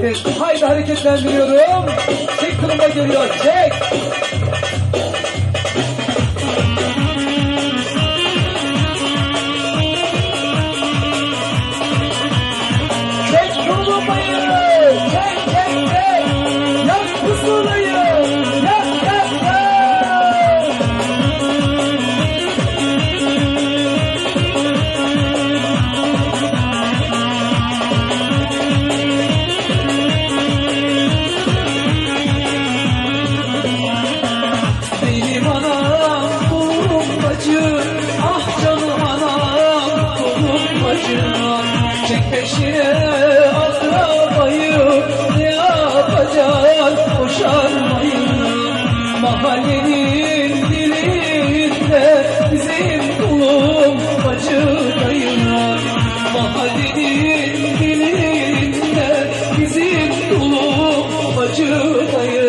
Evet, haydi hareketlendiriyorum. Çek kılıma geliyor, çek. Çek kolumayı, çek çek çek. Yak pusulayı, Mahallenin dilinde Bizim kulum bacı dayı Mahallenin dilinde Bizim kulum bacı dayı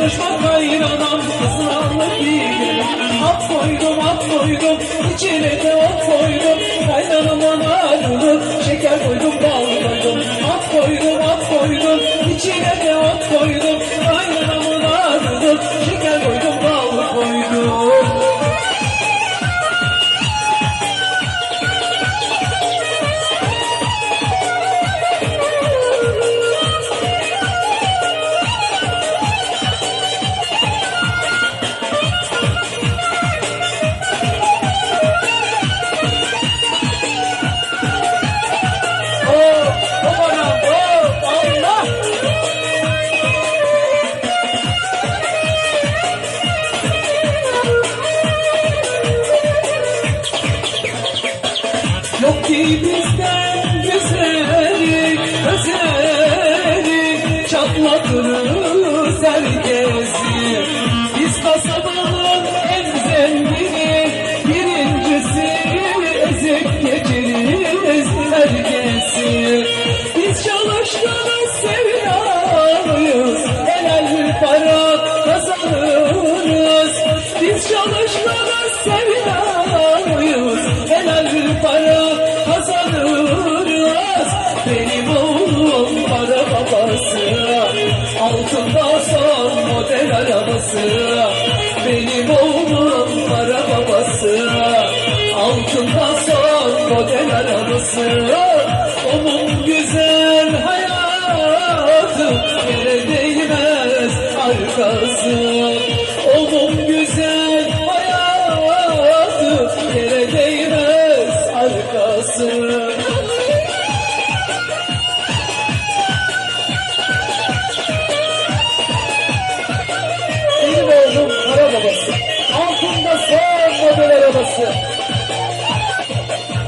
konuşmak kaynanam, ıslanır giderim. At koydum, at koydum, içine de ot koydum. Kaynanamın ağrını, şeker koydum, bal Çalışkanız, sevdalıyız, helal para kazanırız. Biz çalışkanız, sevdalıyız, helal para kazanırız. Benim oğlum para babası, altında son model arabası. Benim oğlum para babası, altında son model arabası.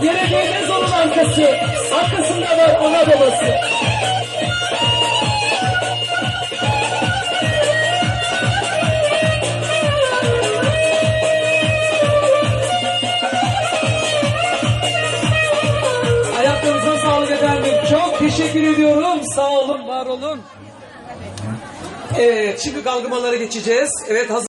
Yere değmez onun arkası. Arkasında var ana babası. Ayaklarınıza sağlık efendim. Çok teşekkür ediyorum. Sağ olun, var olun. Evet, şimdi kalkmalara geçeceğiz. Evet, hazır.